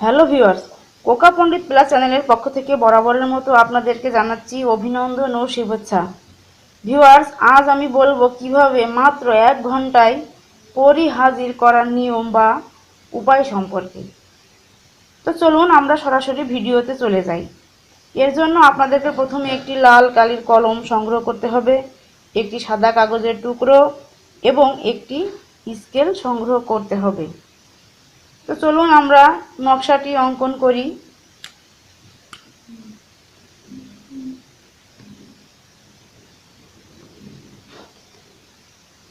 Hello viewers, Koka Pandit plus চ্যানেলের পক্ষ থেকে বরাবরের মতো আপনাদেরকে জানাচ্ছি অভিনন্দন ও শুভেচ্ছা। ভিউয়ার্স, আজ আমি বলব কীভাবে মাত্র এক ঘন্টায় পরি হাজির করার নিয়ম বা উপায় সম্পর্কে। তো চলুন আমরা সরাসরি ভিডিওতে চলে যাই। এর জন্য আপনাদেরকে প্রথমে একটি লাল কালির কলম সংগ্রহ করতে হবে, একটি সাদা কাগজের টুকরো এবং একটি স্কেল সংগ্রহ করতে হবে। তো চলুন আমরা নকশাটি অঙ্কন করি।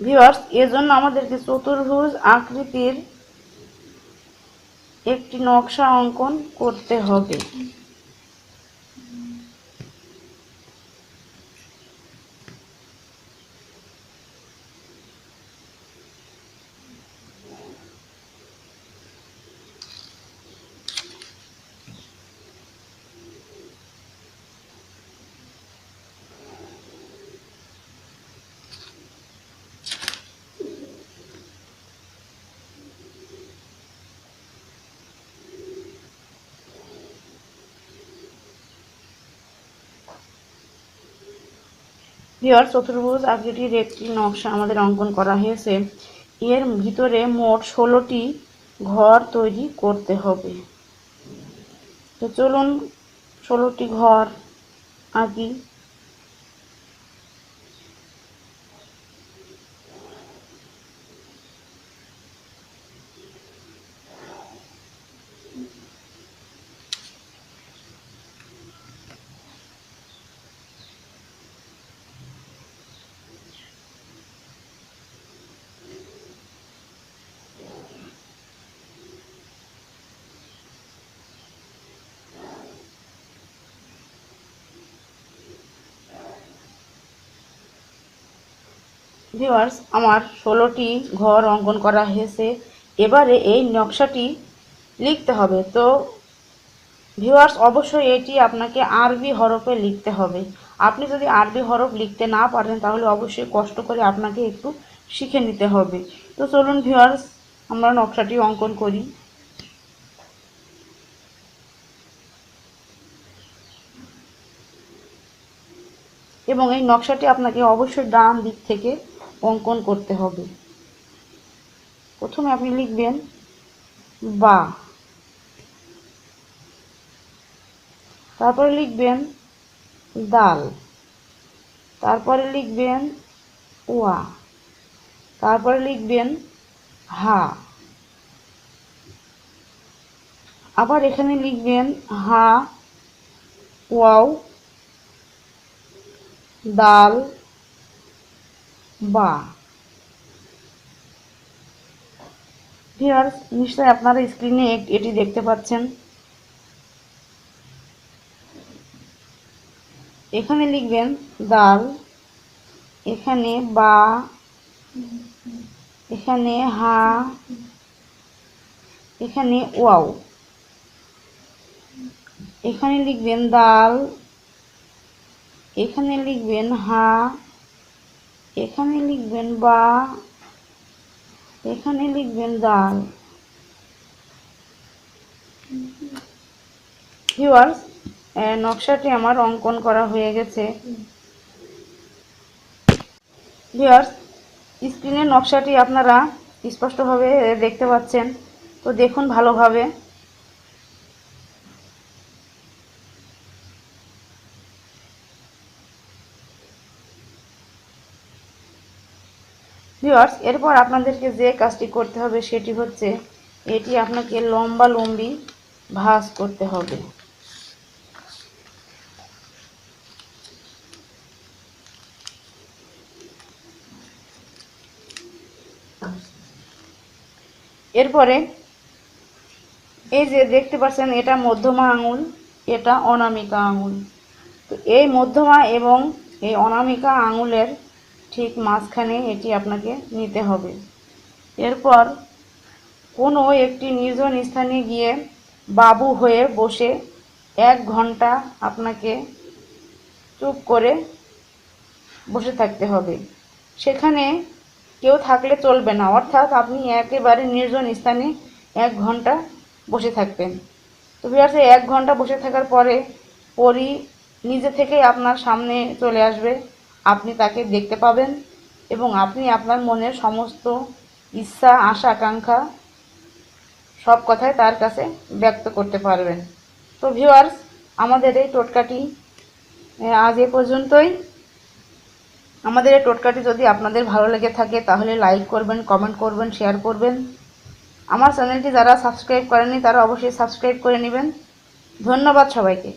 ভিওয়ার্স এজন্য জন্য আমাদেরকে চতুর্ভুজ আকৃতির একটি নকশা অঙ্কন করতে হবে। ভিওর চতুর্ভুজ আকৃতির একটি নকশা আমাদের অঙ্কন করা হয়েছে, এর ভিতরে মোট ষোলোটি ঘর তৈরি করতে হবে। তো চলুন, ষোলোটি ঘর আঁকি। ভিউয়ার্স, আমার ষোলোটি ঘর অঙ্কন করা হয়েছে। এবারে এই নকশাটি লিখতে হবে। তো ভিওয়ার্স অবশ্যই এটি আপনাকে আরবি হরফে লিখতে হবে। আপনি যদি আরবি হরফ লিখতে না পারেন, তাহলে অবশ্যই কষ্ট করে আপনাকে একটু শিখে নিতে হবে। তো, চলুন ভিওয়ার্স আমরা নকশাটি অঙ্কন করি। এবং এই নকশাটি আপনাকে অবশ্যই ডান দিক থেকে অঙ্কন করতে হবে। প্রথমে আপনি লিখবেন, বা। তারপরে লিখবেন, দাল। তারপরে লিখবেন, ওয়া। তারপরে লিখবেন, হা। আবার এখানে লিখবেন, হা, ওয়াও, দাল। বা। ভিউয়ার্স নিশ্চয়ই আপনারা স্ক্রিনে এটি দেখতে পাচ্ছেন। এখানে লিখবেন, দাল। এখানে বা। এখানে হা। এখানে ওয়াও। এখানে লিখবেন, দাল। এখানে লিখবেন, হা। এখানে লিখবেন বা, এখানে লিখবেন দাল। ভিউয়ার্স নকশাটি আমার অঙ্কন করা হয়ে গেছে। ভিউয়ার্স স্ক্রিনের নকশাটি আপনারা স্পষ্টভাবে দেখতে পাচ্ছেন। তো দেখুন ভালোভাবে। ভিউয়ার্স এরপর আপনাদেরকে যে কাজটি করতে হবে সেটি হচ্ছে এটি আপনাকে লম্বা লম্বি ভাঁজ করতে হবে। এরপরে এই যে দেখতে পাচ্ছেন, এটা মধ্যমা আঙুল, এটা অনামিকা আঙুল। তো এই মধ্যমা এবং এই অনামিকা আঙুলের ঠিক মাঝখানে এটি আপনাকে নিতে হবে। এরপর কোনো একটি নির্জন স্থানে গিয়ে বাবু হয়ে বসে এক ঘণ্টা আপনাকে চুপ করে বসে থাকতে হবে। সেখানে কেউ থাকলে চলবে না, অর্থাৎ আপনি একেবারে নির্জন স্থানে এক ঘণ্টা বসে থাকবেন। তো ভিউয়ার্স এই এক ঘণ্টা বসে থাকার পরে পরি নিজে থেকেই আপনার সামনে চলে আসবে। আপনি তাকে দেখতে পাবেন এবং আপনি আপনার মনের সমস্ত ইচ্ছা, আশা, আকাঙ্ক্ষা সব কথাই তার কাছে ব্যক্ত করতে পারবেন। তো ভিউয়ার্স আমাদের এই টোটকাটি আজ এ পর্যন্তই। আমাদের এই টোটকাটি যদি আপনাদের ভালো লেগে থাকে, তাহলে লাইক করবেন কমেন্ট করবেন শেয়ার করবেন। আমার চ্যানেলটি যারা সাবস্ক্রাইব করেনি তারা অবশ্যই সাবস্ক্রাইব করে নেবেন। ধন্যবাদ সবাইকে।